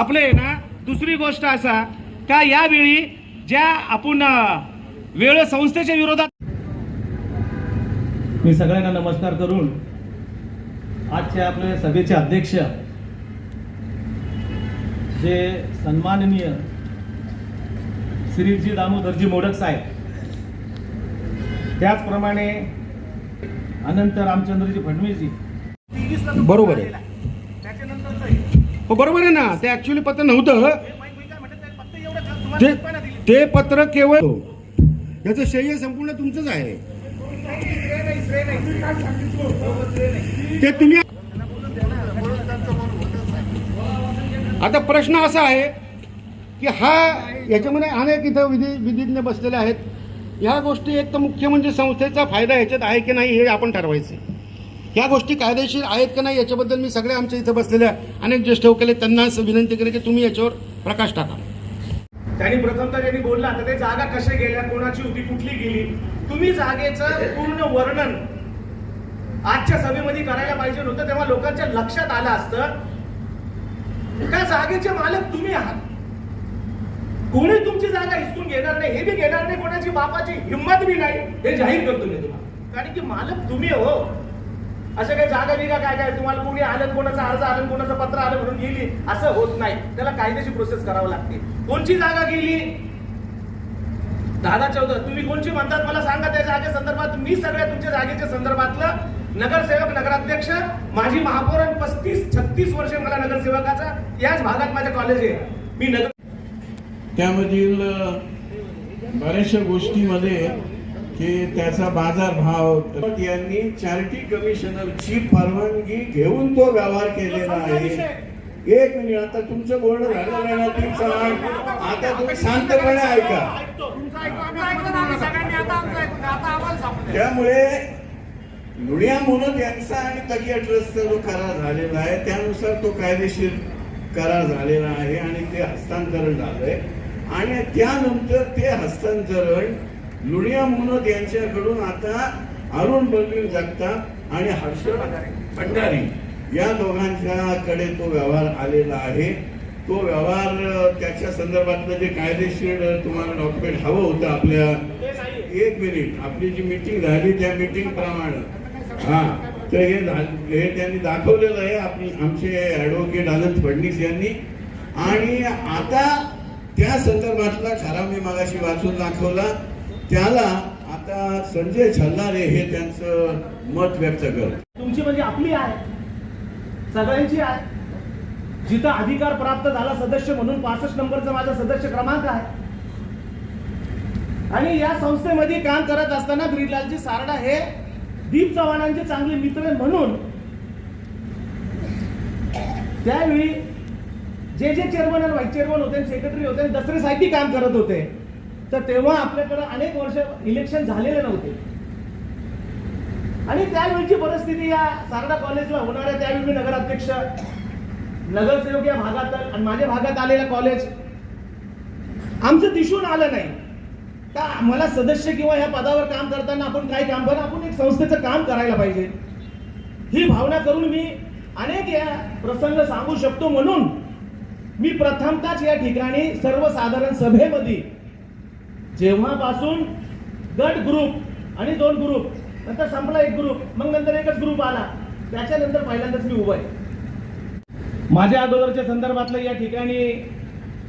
आपले ना दुसरी गोष्ट असा का यावेळी ज्या आपण वेळ संस्थेच्या विरोधात मी सगळ्यांना नमस्कार करून आजच्या आपले सभेचे अध्यक्ष जे सन्माननीय श्रीजी दामोदरजी मोडक साहेब त्याचप्रमाणे अनंत रामचंद्रजी फडणवीसजी बरोबर आहे. हो बरोबर आहे ना. ते ऍक्च्युली पत्र नव्हतं. ते ते पत्र केवळ याचं श्रेय संपूर्ण तुमचंच आहे. ते तुम्ही आता प्रश्न असा आहे की हा याच्यामध्ये अनेक इथं विधी विधिज्ञ बसलेले आहेत. ह्या गोष्टी एक तर मुख्य म्हणजे संस्थेचा फायदा ह्याच्यात आहे की नाही हे आपण ठरवायचं. ह्या गोष्टी कायदेशीर आहेत का नाही याच्याबद्दल मी सगळ्या आमच्या इथं बसलेल्या अनेक ज्येष्ठ वकिले त्यांना विनंती केली की तुम्ही याच्यावर प्रकाश टाका. त्यांनी प्रथमतः त्यांनी बोलला तर ते जागा कशा गेल्या कोणाची होती कुठली गेली तुम्ही जागेचं पूर्ण वर्णन आजच्या सभेमध्ये करायला पाहिजे नव्हतं तेव्हा लोकांच्या लक्षात आलं असतं त्या जागेचे मालक तुम्ही आहात. कोणी तुमची जागा हिसकून घेणार नाही हे बी घेणार नाही कोणाची बापाची हिंमत बी नाही हे जाहीर करतो मी तुम्हाला. कारण की मालक तुम्ही हो. अशा काही जागा बिगा काय काय तुम्हाला कोणी आलं कोणाचा अर्ज आलं कोणाचं पत्र आलं म्हणून गेली असं होत नाही. त्याला कायद्याची प्रोसेस करावी लागते. कोणची जागा गेली? दादा चौदा. तुम्ही कोणची म्हणतात? मला सांगा त्या जागे संदर्भात. मी सगळ्या तुमच्या जागेच्या संदर्भातलं नगरसेवक नगराध्यक्ष माझी महापौर आणि पस्तीस छत्तीस वर्ष मला नगरसेवकाचा याच भागात माझ्या कॉलेज आहे. मी नगर त्यामधील बऱ्याचशा गोष्टीमध्ये की त्याचा बाजारभाव यांनी चॅरिटी कमिशनरची परवानगी घेऊन तो व्यवहार केलेला आहे. एक मिनिट आता तुमचं बोलणं झालं नाही ना आता तुम्ही शांतपणे ऐका. त्यामुळे लुडिया मोनत यांचा आणि तकिया ट्रस्टचा जो करार झालेला आहे त्यानुसार तो कायदेशीर करार झालेला आहे आणि ते हस्तांतरण झालंय. आणि त्यानंतर ते हस्तांतरण लुणिया मोनत यांच्याकडून आता अरुण बलवीर जगताप आणि हर्ष भंडारी या दोघांच्याकडे तो व्यवहार आलेला आहे. तो व्यवहार त्याच्या संदर्भातलं जे कायदेशीर तुम्हाला डॉक्युमेंट हवं होतं आपल्या एक मिनिट आपली जी मीटिंग झाली त्या मीटिंग प्रमाणे. हा. तर हे हे त्यांनी दाखवलेलं आहे. आपली आमचे ॲडव्होकेट आनंद फडणीस यांनी. आणि आता त्या संदर्भातला ठराव मी मागाशी वाचून दाखवला. त्याला आता संजय छल्लारे हे त्यांचं मत व्यक्त करत. तुमची म्हणजे आपली आहे. सगळ्यांची आहे. जिथं अधिकार प्राप्त झाला सदस्य म्हणून पासष्ट नंबरचा माझा सदस्य क्रमांक आहे. आणि या संस्थेमध्ये काम करत असताना ब्रिजलालजी सारडा हे दीप चव्हाणांचे चांगले मित्र म्हणून त्यावेळी जे जे चेअरमन आणि व्हाईस चेअरमन होते सेक्रेटरी होते आणि दसऱ्यासाठी काम करत होते. तर तेव्हा आपल्याकडे अनेक वर्ष इलेक्शन झालेले नव्हते. आणि त्यावेळीची परिस्थिती या सारडा कॉलेजला होणाऱ्या त्यावेळी मी नगराध्यक्ष नगरसेवक या भागात आणि माझ्या भागात आलेलं कॉलेज आमचं दिसून आलं नाही. का मला सदस्य किंवा या पदावर काम करताना आपण काय काम करा? आपण एक संस्थेचं काम करायला पाहिजे. ही भावना करून मी अनेक या प्रसंग सांगू शकतो म्हणून मी प्रथमताच या ठिकाणी सर्वसाधारण सभेमध्ये जेव्हापासून गट ग्रुप आणि दोन ग्रुप नंतर संपला एक ग्रुप मग नंतर एकच ग्रुप आला त्याच्यानंतर पहिल्यांदाच मी उभा आहे. माझ्या अगोदरच्या संदर्भातलं या ठिकाणी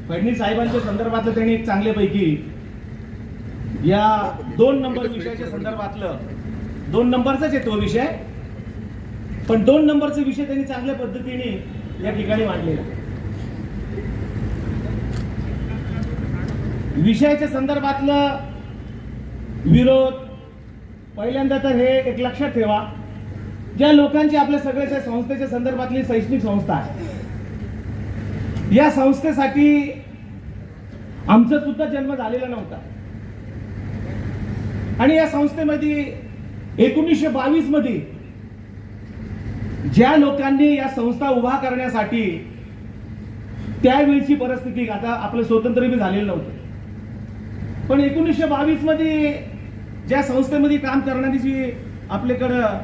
फडणवीस साहेबांच्या संदर्भातलं त्यांनी एक चांगल्यापैकी या दोन नंबर विषयाच्या संदर्भातलं दोन नंबरचाच आहे तो विषय पण दोन नंबरचा विषय त्यांनी चांगल्या पद्धतीने या ठिकाणी मांडलेला विषयाच्या संदर्भातलं विरोध पहिल्यांदा तर हे एक लक्षात ठेवा. ज्या लोकांची आपल्या सगळ्याच्या संस्थेच्या संदर्भातली शैक्षणिक संस्था आहे. या संस्थेसाठी आमचा सुद्धा जन्म झालेला नव्हता. आणि या संस्थेमध्ये एकोणीसशे बावीसमध्ये ज्या लोकांनी या संस्था उभा करण्यासाठी त्यावेळीची परिस्थिती आता आपलं स्वतंत्र बी झालेलं नव्हतं. पण एकोणीसशे बावीसमध्ये ज्या संस्थेमध्ये काम करणारी जी आपल्याकडं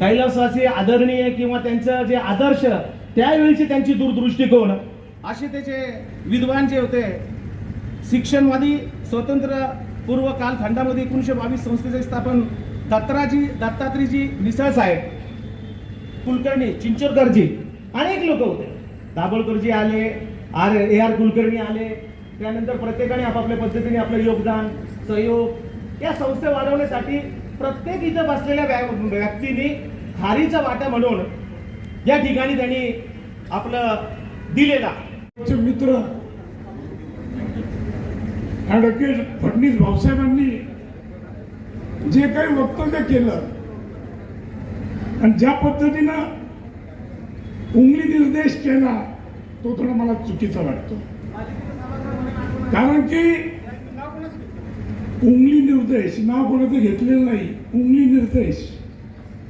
कैलासवासी आदरणीय किंवा त्यांचं जे आदर्श त्यावेळीचे त्यांची दूरदृष्टिकोन असे त्याचे विद्वान जे होते शिक्षणवादी स्वतंत्र पूर्व कालखंडामध्ये एकोणीशे बावीस संस्थेचे स्थापन दत्ताजी दत्तात्रीजी मिसळ साहेब कुलकर्णी चिंचोरकरजी अनेक लोक होते. दाभोळकरजी आले आर ए आर कुलकर्णी आले त्यानंतर प्रत्येकाने आपापल्या पद्धतीने आपलं योगदान सहयोग या संस्था वाढवण्यासाठी प्रत्येक इथं बसलेल्या व्यक्तीने व्यक्तींनी खारीचा वाटा म्हणून या ठिकाणी त्यांनी आपलं दिलेला. मित्र ॲडव्होकेट फडणवीस भाऊसाहेबांनी जे काही वक्तव्य केलं आणि ज्या पद्धतीनं उंगली निर्देश केला तो थोडा मला चुकीचा वाटतो. कारण की उंगली निर्देश नाव कोणाचं घेतलेलं नाही उंगली निर्देश.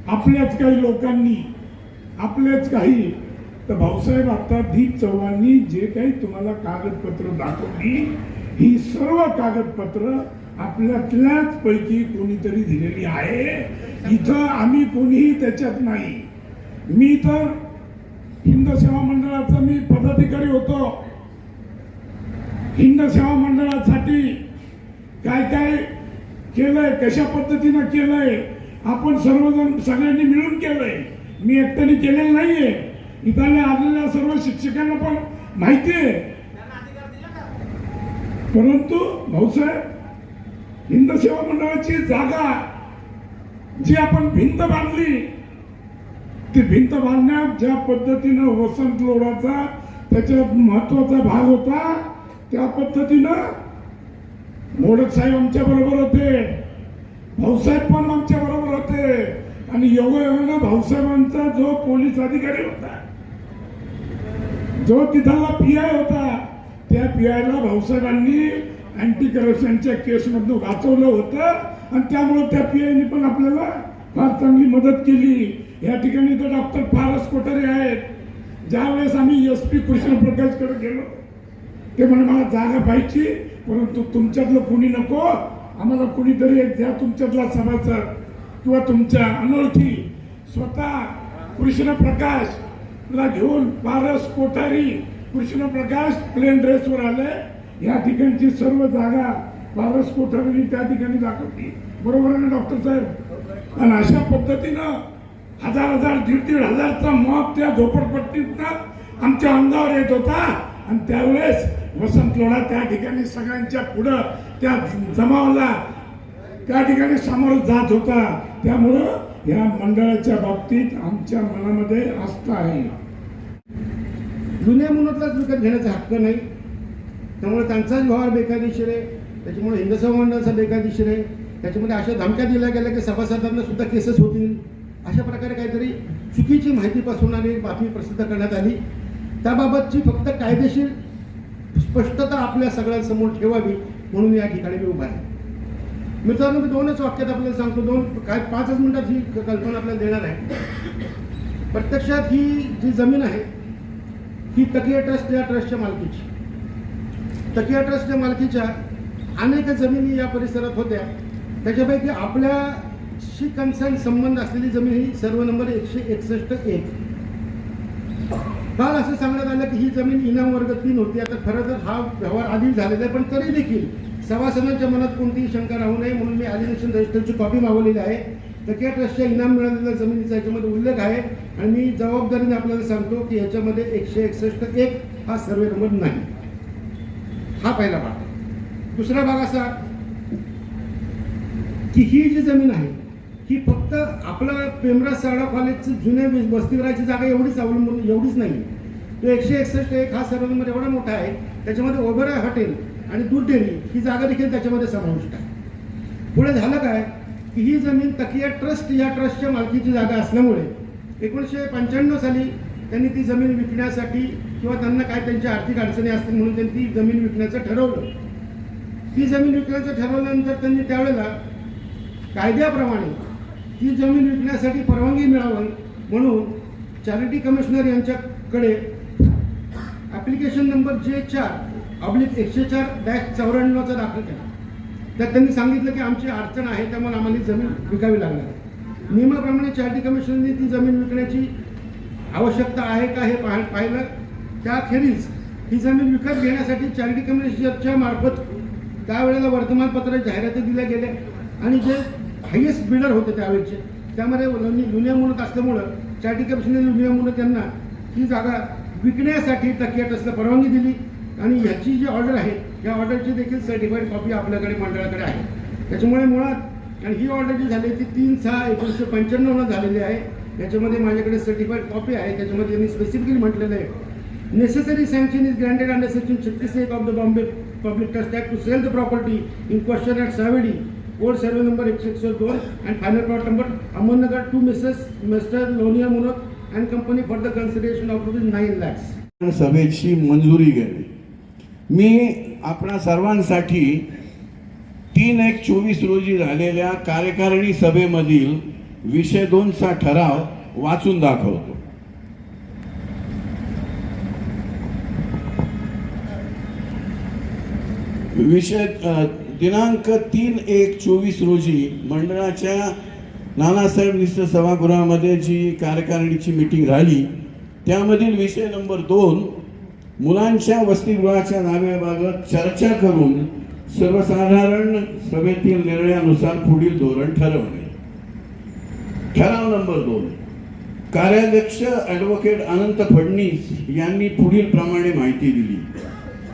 आपल्याच काही लोकांनी आपल्याच काही. तर भाऊसाहेब आता दीप चव्हाणनी जे काही तुम्हाला कागदपत्र दाखवली ही सर्व कागदपत्र आपल्यातल्याच पैकी कोणीतरी दिलेली आहे. इथं आम्ही कोणीही त्याच्यात नाही. मी तर हिंद सेवा मंडळाचा मी पदाधिकारी होतो. हिंद सेवा मंडळासाठी काय काय केलंय कशा पद्धतीनं केलंय आपण सर्वजण सगळ्यांनी मिळून केलंय. मी एकट्याने केलेलं नाहीये. इथल्या आलेल्या सर्व शिक्षकांना पण माहिती आहे. परंतु भाऊसाहेब हिंद सेवा मंडळाची जागा जी आपण भिंत बांधली ती भिंत बांधण्यात ज्या पद्धतीनं वसंत लोढाचा त्याच्यात महत्त्वाचा भाग होता त्या पद्धतीनं मोडक साहेब आमच्या बरोबर होते. भाऊसाहेब पण आमच्या बरोबर होते. आणि योगायोगानं भाऊसाहेबांचा जो पोलीस अधिकारी होता जो तिथला पी आय होता त्या पी आयला भाऊसाहेबांनी अँटी करप्शनच्या केसमधून वाचवलं होतं. आणि त्यामुळे त्या पी आयने पण आपल्याला फार चांगली मदत केली. या ठिकाणी तर डॉक्टर फारस कोठारे आहेत. ज्यावेळेस आम्ही एस पी कृष्ण प्रकाशकडे गेलो ते म्हणे मला जागा पाहिजे परंतु तुमच्यातलं कोणी नको. आम्हाला कोणीतरी एक द्या तुमच्यातला सभासद किंवा तुमच्या अनोळखी. स्वतः कृष्ण प्रकाश ला घेऊन पारस कोठारी कृष्ण प्रकाश प्लेन ड्रेसवर आले. या ठिकाणची सर्व जागा पारस कोठारीने त्या ठिकाणी दाखवली. बरोबर आहे ना डॉक्टर साहेब? आणि अशा पद्धतीनं हजार हजार दीड दीड हजारचा मॉब त्या झोपडपट्टीतनं आमच्या अंगावर येत होता. आणि त्यावेळेस वसंत लोढा त्या ठिकाणी सगळ्यांच्या पुढं त्या जमावाला त्या ठिकाणी समोर जात होता. त्यामुळं या मंडळाच्या बाबतीत आमच्या मनामध्ये आस्था आहे. जुन्या मुलातलाच विकत घेण्याचा हक्क नाही. त्यामुळे त्यांचाच व्यवहार बेकायदेशीर आहे. त्याच्यामुळे हिंद सभा मंडळाचा बेकायदेशीर आहे. त्याच्यामध्ये अशा धमक्या दिल्या गेल्या की सभासदांना सुद्धा केसेस होतील. अशा प्रकारे काहीतरी चुकीची माहिती पसरवणारी बातमी प्रसिद्ध करण्यात आली. त्याबाबतची फक्त कायदेशीर स्पष्टता आपल्या सगळ्यांसमोर ठेवावी म्हणून या ठिकाणी मी उभा आहे. मित्रांनो मी दोनच वाक्यात आपल्याला सांगतो. दोन काय पाचच मिनिटात ही कल्पना आपल्याला देणार आहे. प्रत्यक्षात ही जी जमीन आहे ही तकिया ट्रस्ट या ट्रस्टच्या मालकीची. तकिया ट्रस्टच्या मालकीच्या अनेक जमिनी या परिसरात होत्या. त्याच्यापैकी आपल्याशी कन्सर्न संबंध असलेली जमीन ही सर्व नंबर एकशे एकसष्ट एक. काल असं सांगण्यात आलं की ही जमीन इनाम वर्ग तीन होती. आता खरं तर हा व्यवहार आधी झालेला आहे पण तरी देखील सभासदांच्या मनात कोणतीही शंका राहू नये म्हणून मी आलिनेशन रजिस्टरची कॉपी मागवलेली आहे. तकिया ट्रस्टच्या इनाम मिळालेल्या जमिनीचा याच्यामध्ये उल्लेख आहे. आणि मी जबाबदारीने आपल्याला सांगतो की याच्यामध्ये एकशे एकसष्ट एक हा सर्वे नंबर नाही. हा पहिला भाग. दुसरा भाग असा की ही जी जमीन आहे ही फक्त आपलं पेमरा साडा कॉलेजची जुन्या वस्तीवराची जागा एवढीच अवलंबून एवढीच नाही तो एकशे एकसष्ट एक हा सर्वांमध्ये एवढा मोठा आहे त्याच्यामध्ये ओबेरॉय हॉटेल आणि दूध डेअरी ही जागा देखील त्याच्यामध्ये समाविष्ट आहे. पुढे झालं काय की ही जमीन तकिया ट्रस्ट या ट्रस्टच्या मालकीची जागा असल्यामुळे एकोणीसशे पंच्याण्णव साली त्यांनी ती जमीन विकण्यासाठी किंवा त्यांना काय त्यांच्या आर्थिक अडचणी असतील म्हणून त्यांनी ती जमीन विकण्याचं ठरवलं. ती जमीन विकण्याचं ठरवल्यानंतर त्यांनी त्यावेळेला कायद्याप्रमाणे ती जमीन विकण्यासाठी परवानगी मिळावी म्हणून चॅरिटी कमिशनर यांच्याकडे ॲप्लिकेशन नंबर जे चार ऑब्लिक एकशे चार डॅश चौऱ्याण्णवचा दाखल केला. त्यात त्यांनी सांगितलं की आमची अडचण आहे त्यामुळे आम्हाला जमीन विकावी लागणार आहे. नियमाप्रमाणे चॅरिटी कमिशनने ती जमीन विकण्याची आवश्यकता आहे का हे पाह पाहिलं. त्याखेरीज ही जमीन विकत घेण्यासाठी चॅरिटी कमिशनच्या मार्फत त्यावेळेला वर्तमानपत्रात जाहिराती दिल्या गेल्या आणि जे हायेस्ट बिल्डर होते त्यावेळेचे त्यामध्ये लुनी- लुनिया असल्यामुळं चॅरिटी कमिशनने लुनिया म्हणून त्यांना ही जागा विकण्यासाठी टक्के ट्रस्टला परवानगी दिली. आणि ह्याची जी ऑर्डर आहे या ऑर्डरची देखील सर्टिफाईड कॉपी आपल्याकडे मंडळाकडे आहे. त्याच्यामुळे मुळात आणि ही ऑर्डर जी झाली ती तीन सहा एकोणीसशे पंच्याण्णवला झालेली आहे. याच्यामध्ये माझ्याकडे सर्टिफाईड कॉपी आहे. त्याच्यामध्ये त्यांनी स्पेसिफिकली म्हटलेलं आहे necessary sanction is granted under section छत्तीस एक of the Bombay public trust act to sale the property in question at Savedi court survey number एकशे एकशे दोन and final plot number Ahmednagar to Mrs Mr Lonia मुनोक and company for the consideration of rupees nine lakhs सभेची मंजुरी घे मी आपण सर्वांसाठी तीन एक चोवीस रोजी झालेल्या कार्यकारिणी सभेमधील विषय दोनचा ठराव वाचून दाखवतो. विषय दिनांक तीन एक चोवीस रोजी मंडळाच्या नानासाहेब मिश्र सभागृहामध्ये जी कार्यकारिणीची मीटिंग झाली त्यामधील विषय नंबर दोन मुलांच्या वसतिगृहाच्या जागेबाबत चर्चा करून सर्वसाधारण सभेतील निर्णयानुसार पुढील धोरण ठरवणे. ठराव नंबर दोन कार्याध्यक्ष ॲडव्होकेट अनंत फडणीस यांनी पुढील प्रमाणे माहिती दिली.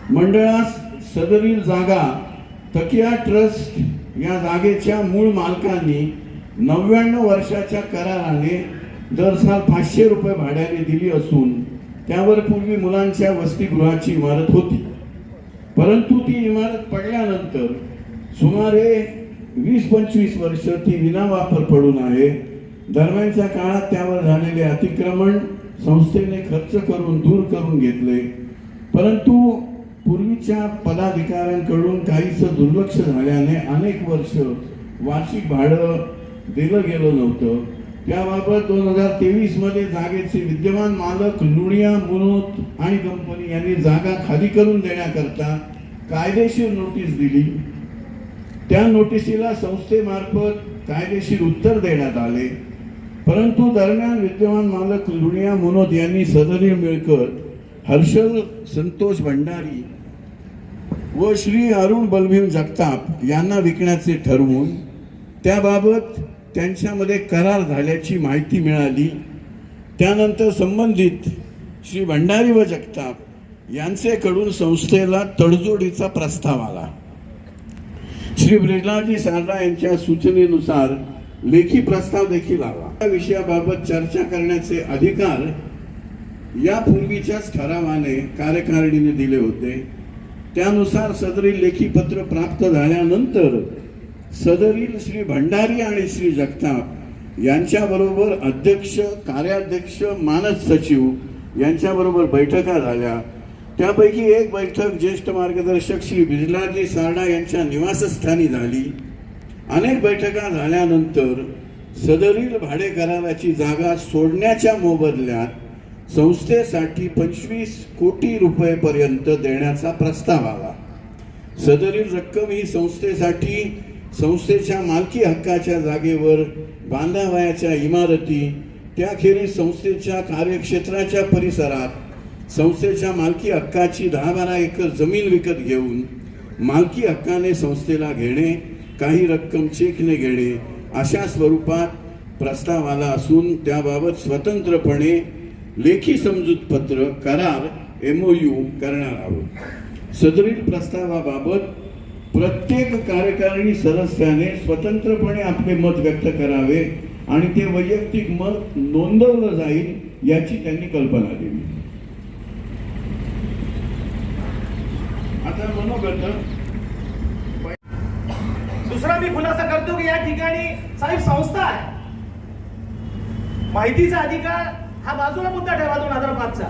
मंडळास सदरील जागा तकिया ट्रस्ट या जागेच्या मूळ मालकांनी नव्याण्णव वर्षाच्या कराराने दर साल पाचशे रुपये भाड्याने दिली असून त्यावर पूर्वी मुलांच्या वसतिगृहाची इमारत होती. परंतु ती इमारत पडल्यानंतर सुमारे वीस पंचवीस वर्ष ती विनावापर पडून आहे. दरम्यानच्या काळात त्यावर झालेले अतिक्रमण संस्थेने खर्च करून दूर करून घेतले. परंतु पूर्वीच्या पदाधिकाऱ्यांकडून काहीसं दुर्लक्ष झाल्याने अनेक वर्ष वार्षिक भाडं दिलं गेलं नव्हतं. त्याबाबत दोन हजार तेवीसमध्ये जागेचे विद्यमान मालक लुणिया मुनोत आणि कंपनी यांनी जागा खाली करून देण्याकरता कायदेशीर नोटीस दिली. त्या नोटिसीला संस्थेमार्फत कायदेशीर उत्तर देण्यात आले. परंतु दरम्यान विद्यमान मालक लुणिया मुनोत यांनी सदरील मिळकत हर्षल संतोष भंडारी व श्री अरुण बलभीम जगताप यांना विकण्याचे ठरवून त्याबाबत त्यांच्यामध्ये करार झाल्याची माहिती मिळाली. त्यानंतर संबंधित श्री भंडारी व जगताप यांचेकडून संस्थेला तडजोडीचा प्रस्ताव आला. श्री ब्रिजलालजी सारडा यांच्या सूचनेनुसार लेखी प्रस्ताव देखील आला. या विषयाबाबत चर्चा करण्याचे अधिकार यापूर्वीच्याच ठरावाने कार्यकारिणीने दिले होते. त्यानुसार सदरील लेखीपत्र प्राप्त झाल्यानंतर सदरील श्री भंडारी आणि श्री जगताप यांच्याबरोबर अध्यक्ष कार्याध्यक्ष मानस सचिव यांच्याबरोबर बैठका झाल्या. त्यापैकी एक बैठक ज्येष्ठ मार्गदर्शक श्री बिजलाजी सारडा यांच्या निवासस्थानी झाली. अनेक बैठका झाल्यानंतर सदरील भाडेकराराची जागा सोडण्याच्या मोबदल्यात संस्थेसाठी पंचवीस कोटी रुपयेपर्यंत देण्याचा प्रस्ताव आला. सदरील रक्कम ही संस्थेसाठी संस्थेच्या मालकी हक्काच्या जागेवर बांधावयाच्या इमारती त्याखेरीज संस्थेच्या कार्यक्षेत्राच्या परिसरात संस्थेच्या मालकी हक्काची दहा बारा एकर जमीन विकत घेऊन मालकी हक्काने संस्थेला घेणे काही रक्कम चेकने घेणे अशा स्वरूपात प्रस्ताव आला असून त्याबाबत स्वतंत्रपणे लेखी समजूत पत्र करार एमओयू करणार आहोत. सदरील प्रस्तावाबाबत प्रत्येक कार्यकारिणी सदस्याने स्वतंत्रपणे आपले मत व्यक्त करावे आणि ते वैयक्तिक मत नोंदवलं जाईल याची त्यांनी कल्पना दिली आता मनोगत दुसरा मी खुलासा करतो की या ठिकाणी साहेब संस्था आहे. माहितीचा अधिकार हा बाजूला मुद्दा ठेवा दोन हजार पाचचा.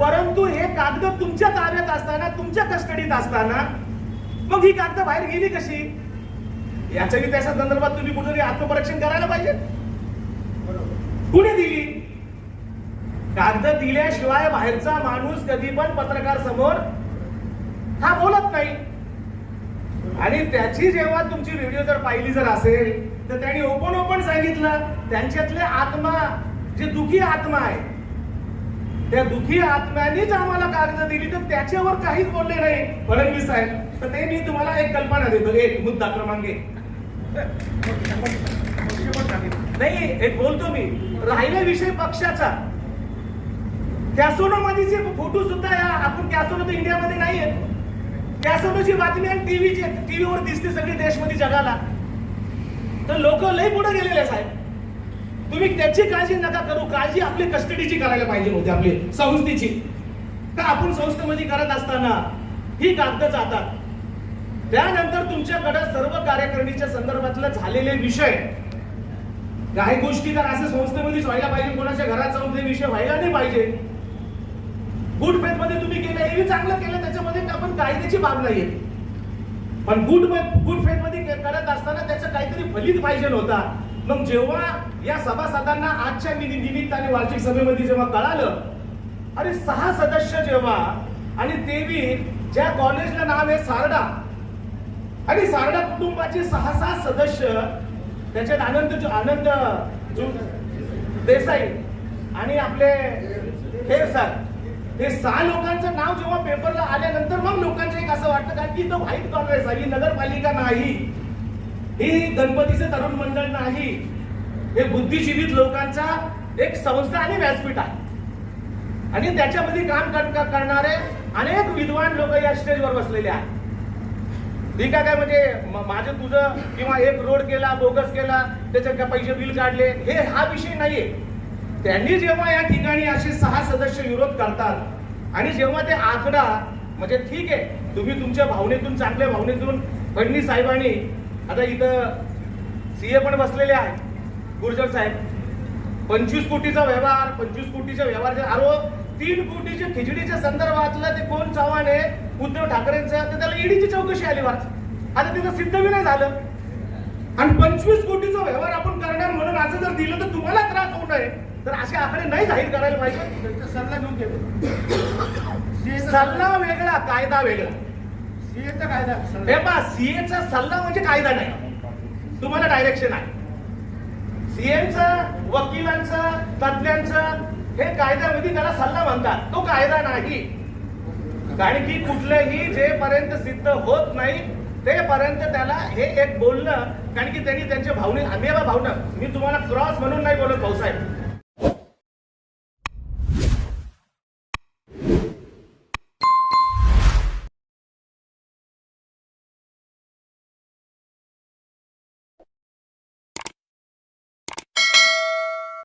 परंतु हे कागद तुमच्या ताब्यात असताना तुमच्या कस्टडीत असताना मग ही कागद बाहेर गेली कशी? याच्याही त्याच्या संदर्भात तुम्ही कुठेतरी आत्मपरीक्षण करायला पाहिजे? कुणी दिली? कागद दिल्याशिवाय बाहेरचा माणूस कधी पण पत्रकार समोर हा बोलत नाही. आणि त्याची जेव्हा तुमची व्हिडिओ जर पाहिली जर असेल तर त्यांनी ओपन ओपन सांगितलं. त्यांच्यातले आत्मा जे दुखी आत्मा आहे त्या दुखी आत्म्यानेच आम्हाला कागद दिली तर त्याच्यावर काहीच बोलले नाही. फडणवीस साहेब तर ते मी तुम्हाला एक कल्पना देतो. एक मुद्दा क्रमांक एक. नाही एक बोलतो मी. राहिला विषय पक्षाचा. कॅसोनो फोटो सुद्धा या आपण कॅसोनो तर इंडियामध्ये नाही आहेत कॅसोनोची बातमी आणि टीव्हीची टीव्हीवर दिसते सगळी देशमध्ये जगाला. तर लोक लय पुढे गेलेले साहेब. तुम्ही त्याची काळजी नका करू. काळजी आपली कस्टडीची करायला पाहिजे होती आपली संस्थेची. का आपण संस्थेमध्ये करत असताना ही कागद जातात. त्यानंतर तुमच्याकडे सर्व कार्यकारिणीच्या संदर्भातले झालेले विषय. काही गोष्टी तर असं संस्थेमध्येच व्हायला पाहिजे कोणाच्या घरात जाऊन ते विषय व्हायला नाही पाहिजे. गुड फेथमध्ये तुम्ही केलं हे चांगलं केलं त्याच्यामध्ये आपण कायद्याची बाब नाहीये. पण गुड गुड फेथमध्ये करत असताना त्याचं काहीतरी फलित पाहिजे होता. मग जेव्हा या सभासदांना आजच्या निमित्ताने वार्षिक सभेमध्ये जेव्हा कळालं अरे सहा सदस्य जेव्हा आणि देवी ज्या कॉलेजला नाव आहे सारडा आणि सारडा कुटुंबाचे सहा सहा सदस्य त्याच्यात आनंद जो- आनंद जो- देसाई आणि आपले हे सर हे सहा लोकांचं नाव जेव्हा पेपरला आल्यानंतर मग लोकांचं एक असं वाटतं कारण की तो व्हाईट काँग्रेस आहे ही नगरपालिका नाही ही गणपतीचे तरुण मंडळ नाही हे बुद्धिजीवित लोकांचा एक संस्था आणि व्यासपीठ आहे. आणि त्याच्यामध्ये काम करणारे अनेक विद्वान लोक या स्टेजवर बसलेले आहेत. ठीक आहे काय म्हणजे माझं तुझं किंवा एक रोड केला बोगस केला त्याच्यात काय पैसे बिल काढले हे हा विषय नाहीये. त्यांनी जेव्हा या ठिकाणी असे सहा सदस्य विरोध करतात आणि जेव्हा ते आकडा म्हणजे ठीक आहे तुम्ही तुमच्या भावनेतून चांगल्या भावनेतून फडणवीस साहेबांनी आता इथं सीए पण बसलेले आहेत. गुर्जर साहेब पंचवीस कोटीचा व्यवहार पंचवीस कोटीच्या व्यवहार अरो तीन कोटीच्या खिचडीच्या संदर्भातलं ते कोण चव्हाण आहे उद्धव ठाकरेंचं तर त्याला ईडीची चौकशी आली वाच. आता तिथं सिद्ध बी नाही झालं. आणि पंचवीस कोटीचा व्यवहार आपण करणार म्हणून असं जर दिलं तर तुम्हाला त्रास होऊ नये तर असे आकडे नाही जाहीर करायला पाहिजे. त्यांचा सल्ला घेऊन घेतो सल्ला वेगळा कायदा वेगळा. सीएचा कायदा हे पा सीएचा सल्ला म्हणजे कायदा नाही. तुम्हाला डायरेक्शन आहे. सीएमचं वकिलांचं तज्ज्ञांचं हे कायद्यामध्ये त्याला सल्ला म्हणतात. तो कायदा नाही. कारण की कुठलंही जेपर्यंत सिद्ध होत नाही तेपर्यंत त्याला हे एक बोलणं कारण की त्यांनी त्यांच्या भावने आम्ही भावना. मी तुम्हाला क्रॉस म्हणून नाही बोलत भाऊसाहेब.